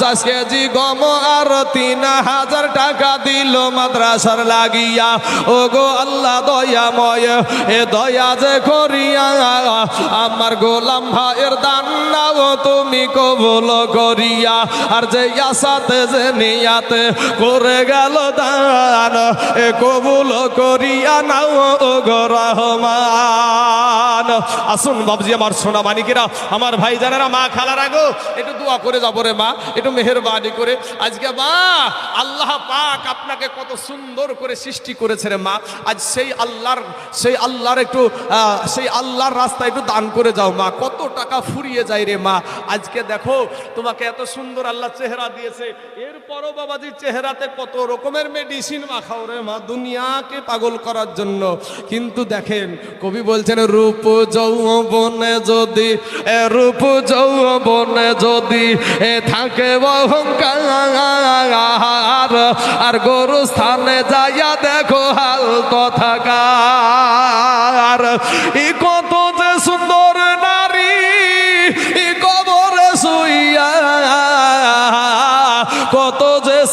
KG গম আর তিন হাজার টাকা দিল মাদ্রাসার লাগিয়া। ও গো আল্লাহ দয়াময়, এ দয়া যে করিয়া, আমার গোলাম ভাইয়ের দান নাও তুমি কবুল করিয়া। আর যে আসাতে যে নিয়াতে করে গেল দান, এ কবুল করিয়া নাও ও গো রহমান। আসুন বাবজি, আমার সোনা মানিকেরা আমার ভাই জানেরা মা খালার আগো একটু দোয়া করে যাব রে মা একটু মেহরবানি করে আজকে মা, আল্লাহ পাক আপনাকে কত সুন্দর করে সৃষ্টি করেছে রে মা। আজ সেই আল্লাহর সেই আল্লাহর একটু সেই আল্লাহর রাস্তা একটু দান করে যাও মা। কত টাকা ফুরিয়ে যায় রে মা। আজকে দেখো, তোমাকে এত সুন্দর আল্লাহ চেহারা দিয়েছে। এরপরও বাবাজির চেহারাতে কত রকমের মেডিসিন মাখাও রে মা, দুনিয়াকে পাগল করার জন্য। কিন্তু দেখেন, কবি বলছেন, রূপ যৌবনে যদি রূপ যৌবনে যদি থাকে অহংকার আর গরু স্থানে যাইয়া দেখো হাল তথাকার। ই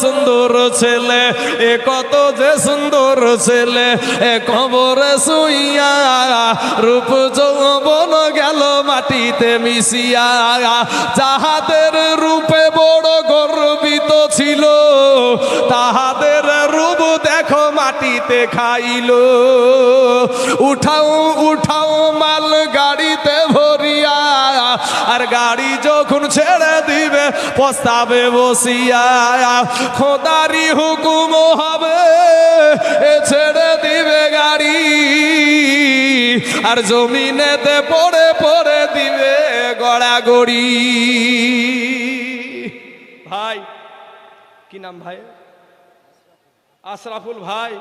সুন্দর ছেলে, এ কত যে সুন্দর ছেলে, এ কবরে শুইয়া রূপ যৌবন গেল মাটিতে মিশিয়া। যাহাদের রূপে বড় গর্বিত ছিল, তাহাদের রূপ দেখো মাটিতে খাইল। উঠাও উঠাও মাল আর গাড়ি যখন ছেড়ে দিবে পস্তাবে বসিয়া খোদারি হুকুম হবে, এ ছেড়ে দিবে গাড়ি। আর জমিনেতে পড়ে পড়ে দিবে গড়াগড়ি। ভাই, কি নাম ভাই? আশরাফুল ভাই,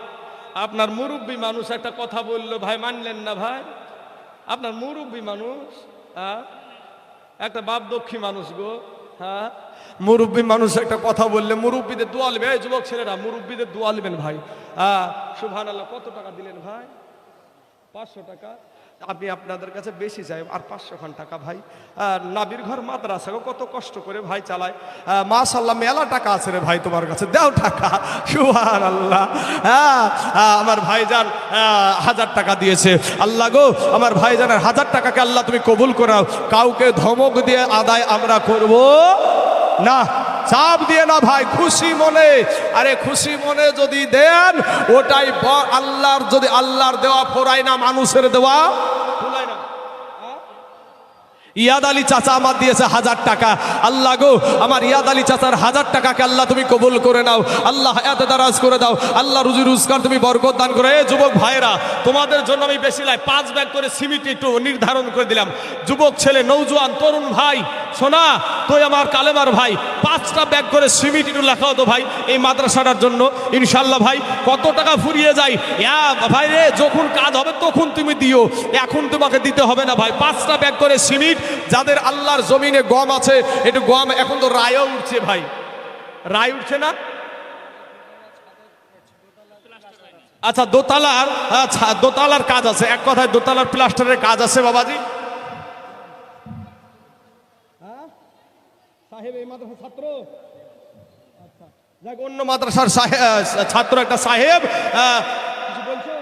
আপনার মুরব্বী মানুষ একটা কথা বলল, ভাই মানলেন না ভাই? আপনার মুরব্বী মানুষ হ্যাঁ একটা বাপ দক্ষী মানুষ গো হ্যাঁ? মুরব্বী মানুষ একটা কথা বললে, মুরব্বীদের দোয়া নেবে? যুবক ছেলেরা, মুরব্বীদের দোয়া ভাই। হ্যাঁ সুভান আল্লাহ কত টাকা দিলেন ভাই? পাঁচশো টাকা। আমি আপনাদের কাছে বেশি চাই আর পাঁচশো খান টাকা ভাই। নাবির ঘর মাদ্রাসা কত কষ্ট করে ভাই চালায়। মাশাল্লাহ মেলা টাকা আছে রে ভাই তোমার কাছে, দেও টাকা। সুহান আল্লাহ হ্যাঁ আমার ভাইজান হাজার টাকা দিয়েছে। আল্লাহ গো, আমার ভাইজানের হাজার টাকাকে আল্লাহ তুমি কবুল করাও। কাউকে ধমক দিয়ে আদায় আমরা করব না। চাপ দিয়ে না ভাই, খুশি মনে। আরে খুশি মনে যদি দেন, ওটাই আল্লাহর যদি আল্লাহর দেওয়া ফোরায় না, মানুষের দেওয়া ইয়াদ আলী চাচা আমার দিয়েছে হাজার টাকা। আল্লাহ গো, আমার ইয়াদ আলী চাচার হাজার টাকাকে আল্লাহ তুমি কবুল করে নাও। আল্লাহ এত দারাজ করে দাও। আল্লাহ রুজি রোজগার তুমি বরকত দান করে। যুবক ভাইরা তোমাদের জন্য আমি বেশি লাই, পাঁচ ব্যাগ করে সিমিট একটু নির্ধারণ করে দিলাম। যুবক ছেলে নৌজওয়ান তরুণ ভাই শোনা, তুই আমার কালেমার ভাই, পাঁচটা ব্যাগ করে সিমিট একটু লেখাও তো ভাই, এই মাদ্রাসাটার জন্য। ইনশাল্লাহ ভাই, কত টাকা ফুরিয়ে যায়? ভাই রে, যখন কাজ হবে তখন তুমি দিও। এখন তোমাকে দিতে হবে না ভাই। পাঁচটা ব্যাগ করে সিমিট, যাদের আল্লাহর জমিনে গম আছে, একটু গম, এখন তো রায়ও উঠছে ভাই। রায় উঠছে না? আচ্ছা দোতলার আচ্ছা দোতলার কাজ আছে। এক কথায় দোতলার প্লাস্টারের কাজ আছে বাবাজি? সাহেব এই মাদ্রাসার ছাত্র? আচ্ছা। যাক অন্য মাদ্রাসার ছাত্র একটা সাহেব কিছু বলছো?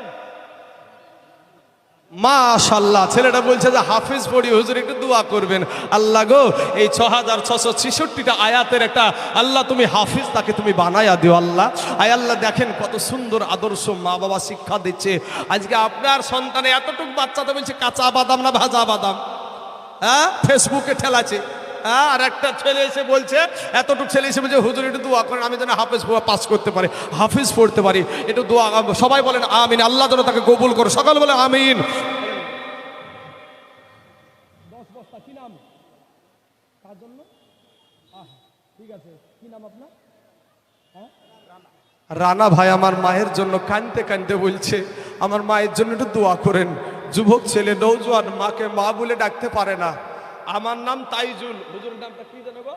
মাশাল্লাহ ছেলেটা বলছে যে হাফিজ পড়ি হুজুর একটু দোয়া করবেন। আল্লাহ গো এই ছ হাজার ছশো ছেষট্টিটা আয়াতের একটা আল্লাহ তুমি হাফিজ তাকে তুমি বানায়া দিও আল্লাহ। আয় আল্লাহ দেখেন কত সুন্দর আদর্শ মা বাবা শিক্ষা দিচ্ছে। আজকে আপনার সন্তানে এতটুকু বাচ্চা তো বলছে কাঁচা বাদাম না ভাজা বাদাম? হ্যাঁ? ফেসবুকে ঠেলাছে হ্যাঁ? আর একটা ছেলে এসে বলছে এতটুকু ছেলে এসে বলছে হুজুর একটু দোয়া করেন আমি যেন হাফেজ পাস করতে পারি হাফিজ পড়তে পারি একটু দোয়া সবাই বলেন আমিন আল্লাহ যেন তাকে কবুল করো সকাল বলে আমিন। দশ বস্তা কি নাম? কার জন্য? ঠিক আছে কি নাম আপনার? রানা ভাই আমার মায়ের জন্য কানতে কানতে বলছে আমার মায়ের জন্য একটু দোয়া করেন। যুবক ছেলে নৌজওয়ান মাকে মা বলে ডাকতে পারে না। আমার নাম তাইজুল। হুজুর নামটা কি জানো গো?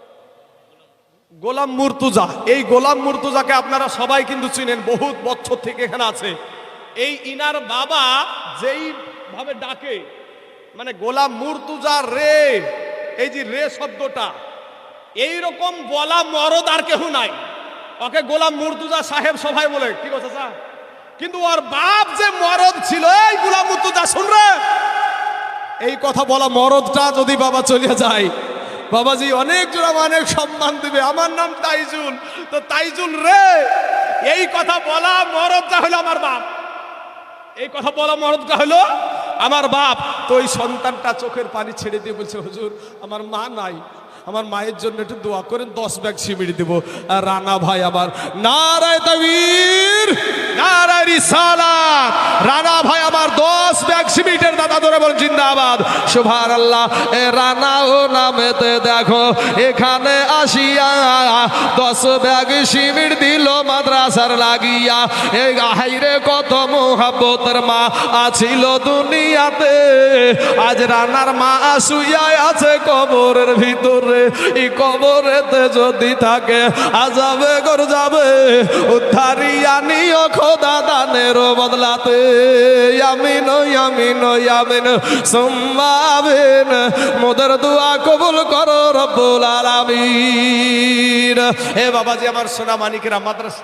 গোলাম মুর্তুজা। এই গোলাম মুর্তুজাকে আপনারা সবাই কিন্তু চিনেন, বহুত বছর থেকে এখানে আছে। এই ইনার বাবা যেই ভাবে ডাকে মানে গোলাম মুর্তুজা রে, এই যে রে শব্দটা এই রকম বলা মরদ আর কেউ নাই। ওকে গোলাম মুর্তুজা সাহেব সবাই বলে, কি কথা স্যার কিন্তু ওর বাপ যে মরদ ছিল, এই গোলাম মুর্তুজা শুন রে এই কথা বলা মরদটা যদি বাবা চলে যায়, বাবাজি অনেক জোড়া অনেক সম্মান দিবে। আমার নাম তাইজুল। তো তাইজুল রে, এই কথা বলা মরদটা হলো আমার বাপ। এই কথা বলা মরদটা হলো আমার বাপ। তো ওই সন্তানটা চোখের পানি ছেড়ে দিয়ে বলছে, হুজুর, আমার মা নাই। আমার মায়ের জন্য একটু দোয়া করেন, দশ ব্যাগ সিমিট দিব। রানা ভাই আবার তাবির। নারায় রানা ব্যাগ সিমিটের দাদা ধরে বল, জিন্দাবাদ। সুভার আল্লাহ এ রানা ও নামেতে দেখো, এখানে আসিয়া দশ ব্যাগ সিমিট দিল মাদ্রাসার লাগিয়া। এই হাইরে কত মোহাব্বতের মা আছিল দুনিয়াতে। আজ রানার মা শুইয়া আছে কবরের ভিতরে। এই কবরেতে যদি থাকে, আজাবে গর যাবে উদ্ধারিয়া নিও খোদা দানের বদলাতে। আমিন আমিন আমিন সম্মাবিন মোদের দোয়া কবুল করো রব্বুল আলামিন। এ বাবাজি আমার সোনা মানিকেরা মাদ্রাসা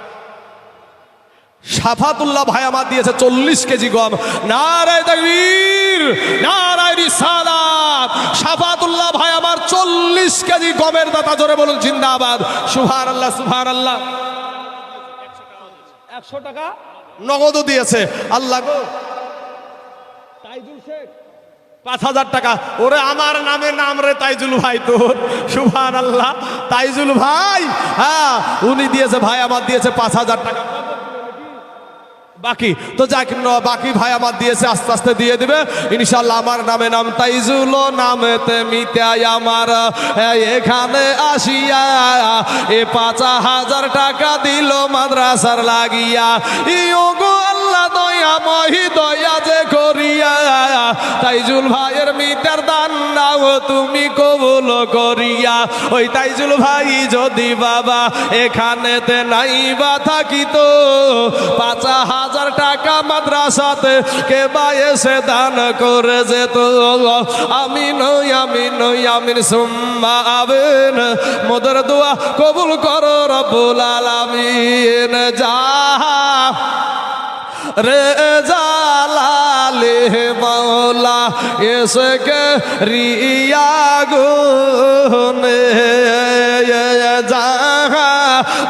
সাফাতুল্লাহ ভাই আমার দিয়েছে চল্লিশ কেজি গম। নারায় তাকবীর নারায় রিসালাত। সাফাতুল্লাহ ভাই আমার চল্লিশ কেজি গমের দাতা জোরে বলুন জিন্দাবাদ। সুভার আল্লাহ সুভার আল্লাহ একশো টাকা? নগদও দিয়েছে। আল্লাহ গো তাইজুল শেখ। পাঁচ হাজার টাকা। ওরে আমার নামে নাম রে তাইজুল ভাই তোর। সুভান আল্লাহ তাইজুল ভাই হ্যাঁ উনি দিয়েছে, ভাই আমার দিয়েছে পাঁচ হাজার টাকা। বাকি, তো যাক বাকি ভাই আমার দিয়েছে, আস্তে আস্তে দিয়ে দিবে। ইনশাল্লাহ আমার নামে নাম তাইজুল, নামেতে মিতাই আমার। এখানে আসিয়া, এ পাঁচ হাজার টাকা দিল মাদ্রাসার লাগিয়া। ইয়োগো আল্লাহ, দয়া, মহি, দয়া যে তাইজুল ভাইয়ের মিটার দান নাও, তুমি কবুল করিয়া। ওই তাইজুল ভাই যদি বাবা এখানেতে নাই বা থাকিত, পাঁচ হাজার টাকা মাদ্রাসাতে কে বা এসে দান করে যেত। আমি নই আমি নই আমি সুম্মা আবেন। মোদের দোয়া কবুল করো রব্বুল আলামিন। যা রে জালালে মৌলা এসকে রিয়া গুনে। যাহা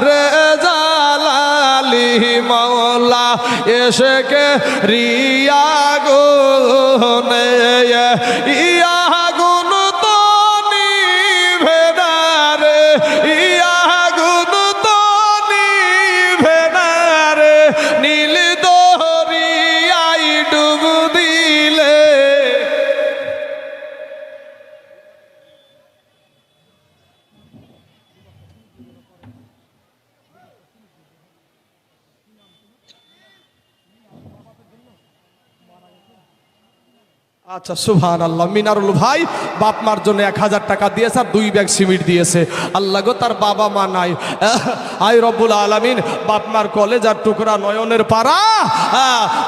রে জালালি মৌলা এসকে রিয়া গুনে। ইয়া আচ্ছা সুভান আল্লাহ মিনারুল ভাই, বাপ মার জন্য এক হাজার টাকা দিয়েছে আর দুই ব্যাগ সিমেন্ট দিয়েছে। আল্লাহ গো, তার বাবা মা নাই। আই রব্বুল আলামিন, বাপ মার কলেজ আর টুকরা নয়নের পাড়া।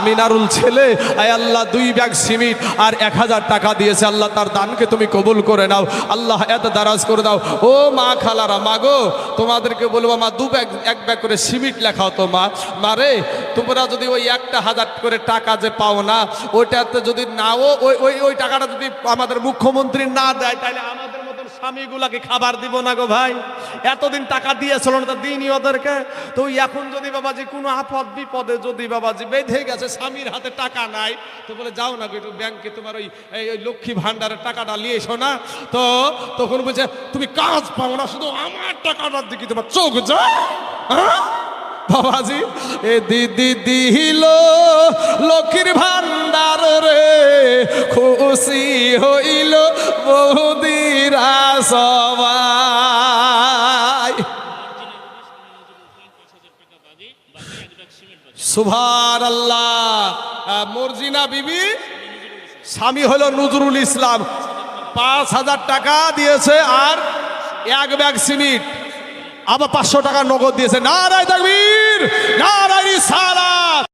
মিনারুল ছেলে, আয় আল্লাহ, দুই ব্যাগ সিমেন্ট আর এক হাজার টাকা দিয়েছে। আল্লাহ তার দানকে তুমি কবুল করে নাও। আল্লাহ এত দারাজ করে দাও। ও মা খালারা, মা গো, তোমাদেরকে বলব, মা, দু ব্যাগ, এক ব্যাগ করে সিমেন্ট লেখাও তো, মা। মারে তোমরা যদি ওই একটা হাজার করে টাকা যে পাও না, ওইটাতে যদি নাও, ওই ওই ওই টাকাটা যদি আমাদের মুখ্যমন্ত্রী না দেয়, তাহলে আমাদের মতন স্বামীগুলাকে খাবার দিব না গো ভাই। এতদিন টাকা দিয়েছিল না দিইনি ওদেরকে। তো এখন যদি বাবাজি কোনো আপদ বিপদে যদি বাবাজি বেঁধে গেছে, স্বামীর হাতে টাকা নাই, তো বলে যাও না একটু ব্যাংকে তোমার ওই ওই লক্ষ্মী ভান্ডারের টাকাটা নিয়ে এসো না। তো তখন বলছে, তুমি কাজ পাও না, শুধু আমার টাকাটার দিকে তোমার চোখ যা হ্যাঁ? বাবাজি, এ দিদি দিল লক্ষ্মীর ভান্ডার রে, খুশি হইল বহুদিরা সবাই। সুভার আল্লাহ মর্জিনা বিবি, স্বামী হলো নজরুল ইসলাম। পাঁচ হাজার টাকা দিয়েছে আর এক ব্যাগ সিমিট আবার পাঁচশো টাকা নগদ দিয়েছে। নারায় তাকবীর নারায় সালাত